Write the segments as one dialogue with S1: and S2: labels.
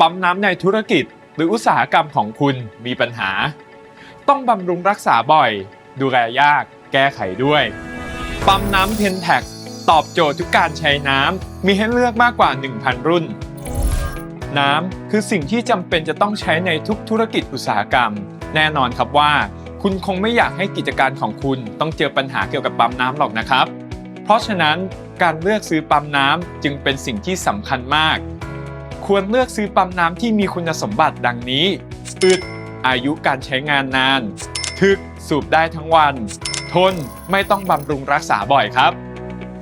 S1: ปั๊มน้ำในธุรกิจ หรืออุตสาหกรรมของคุณมีปัญหา ต้องบำรุงรักษาบ่อย ดูแลยาก แก้ไขด้วย ปั๊มน้ำเพนแท็กตอบโจทย์ทุกการใช้น้ำมีให้เลือกมากกว่า 1,000 รุ่น น้ำคือสิ่งที่จำเป็นจะต้องใช้ในทุกธุรกิจอุตสาหกรรม แน่นอนครับว่า คุณคงไม่อยากให้กิจการของคุณต้องเจอปัญหาเกี่ยวกับปั๊มน้ำหรอกนะครับ เพราะฉะนั้นการเลือกซื้อปั๊มน้ำจึงเป็นสิ่งที่สำคัญมาก ควรเลือกซื้อปั๊มน้ำที่มีคุณสมบัติดังนี้อึดอายุการใช้งานนาน ทึกสูบได้ทั้งวัน ทนไม่ต้องบำรุงรักษาบ่อยครับ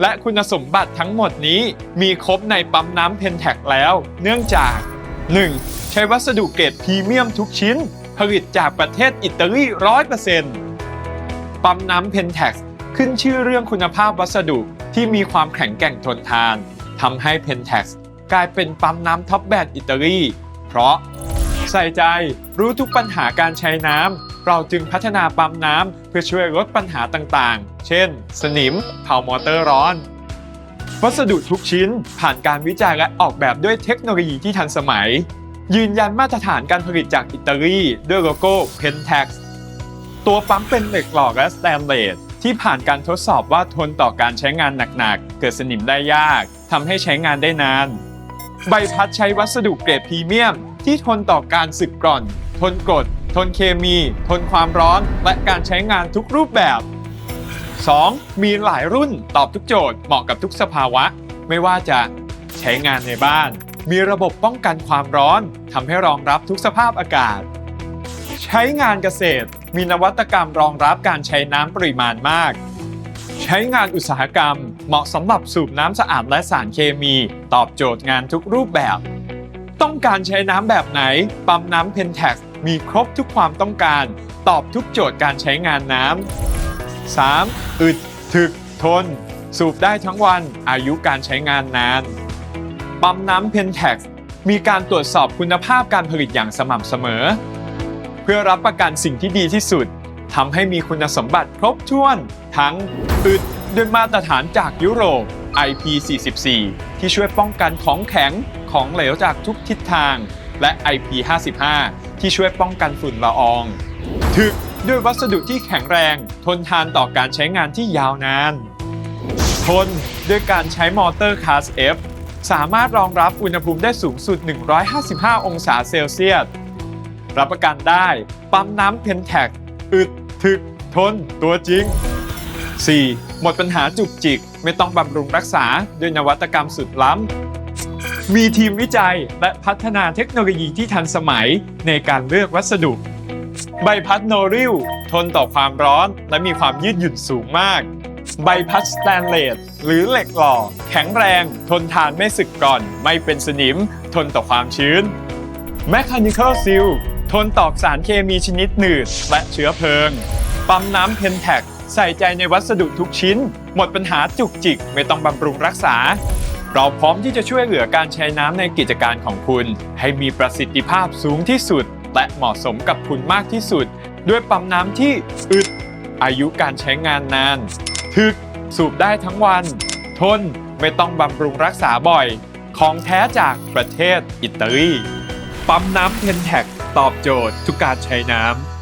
S1: และคุณสมบัติทั้งหมดนี้มีครบในปั๊มน้ำเพนแท็กแล้ว เนื่องจาก 1. ใช้วัสดุเกรดพรีเมียมทุกชิ้น ผลิตจากประเทศอิตาลี100%ปั๊มน้ำเพนแท็กขึ้นชื่อเรื่องคุณภาพวัสดุที่มีความแข็งแกร่งทนทานทำให้เพนแท็ก กลายเป็นปั๊มน้ำท็อปแบรนด์อิตาลีเพราะ ใส่ใจรู้ทุกปัญหาการใช้น้ำเราจึงพัฒนาปั๊มน้ำเพื่อช่วยลดปัญหาต่างๆ เช่น สนิมเผามอเตอร์ร้อน วัสดุทุกชิ้นผ่านการวิจัยและออกแบบด้วยเทคโนโลยีที่ทันสมัย ยืนยันมาตรฐานการผลิตจากอิตาลีด้วยโลโก้ Pentax ตัวปั๊มเป็นเหล็กหล่อและสแตนเลสที่ผ่านการทดสอบว่าทนต่อการใช้งานหนักๆ เกิดสนิมได้ยาก ทำให้ใช้งานได้นาน ใบพัดใช้วัสดุเกรดพรีเมียม ที่ทนต่อการสึกกร่อน ทนกรด ทนเคมี ทนความร้อน และการใช้งานทุกรูปแบบ 2. มีหลายรุ่นตอบทุกโจทย์เหมาะกับทุกสภาวะ ไม่ว่าจะใช้งานในบ้าน มีระบบป้องกันความร้อนทำให้รองรับทุกสภาพอากาศ ใช้งานเกษตร มีนวัตกรรมรองรับการใช้น้ำปริมาณมาก ใช้งานอุตสาหกรรม เหมาะสำหรับสูบน้ำสะอาดและสารเคมี ตอบโจทย์งานทุกรูปแบบ ต้องการใช้น้ำแบบไหน ปั๊มน้ำเพนแท็กมีครบทุกความต้องการ ตอบทุกโจทย์การใช้งานน้ำ 3. อึด ถึก ทน สูบได้ทั้งวัน อายุการใช้งานนาน ปั๊มน้ำเพนแท็กมีการตรวจสอบคุณภาพการผลิตอย่างสม่ำเสมอ เพื่อรับประกันสิ่งที่ดีที่สุด ทำให้มีคุณสมบัติครบถ้วน ทั้งอึดด้วยมาตรฐานจากยุโรป IP44 ที่ช่วยป้องกันของแข็งของเหลวจากทุกทิศทาง และ IP55 ที่ช่วยป้องกันฝุ่นละอองถึกด้วยวัสดุที่แข็งแรง ทนทานต่อการใช้งานที่ยาวนาน ทนด้วยการใช้มอเตอร์คาส F สามารถรองรับอุณหภูมิได้สูงสุด 155 องศาเซลเซียส รับประกันได้ ปั๊มน้ำเพนแท็กอึด ถึกทนตัวจริง 4. หมดปัญหาจุกจิก ไม่ต้องบำรุงรักษาด้วยนวัตกรรมสุดล้ำ มีทีมวิจัยและพัฒนาเทคโนโลยีที่ทันสมัยในการเลือกวัสดุ ใบพัดโนริลทนต่อความร้อนและมีความยืดหยุ่นสูงมาก ใบพัดสแตนเลสหรือเหล็กหล่อ แข็งแรง ทนทานไม่สึกก่อน ไม่เป็นสนิม ทนต่อความชื้น Mechanical Seal ทนต่อสารเคมีชนิดหนืดและเชื้อเพลิง ปั๊มน้ำเพนแท็กใส่ใจในวัสดุทุกชิ้น หมดปัญหาจุกจิกไม่ต้องบำรุงรักษา เราพร้อมที่จะช่วยเหลือการใช้น้ำในกิจการของคุณ ให้มีประสิทธิภาพสูงที่สุด และเหมาะสมกับคุณมากที่สุด ด้วยปั๊มน้ำที่อึด อายุการใช้งานนาน ถึกสูบได้ทั้งวัน ทนไม่ต้องบำรุงรักษาบ่อย ของแท้จากประเทศอิตาลีปั๊มน้ำเพนแท็ก ตอบโจทย์ทุกการใช้น้ำ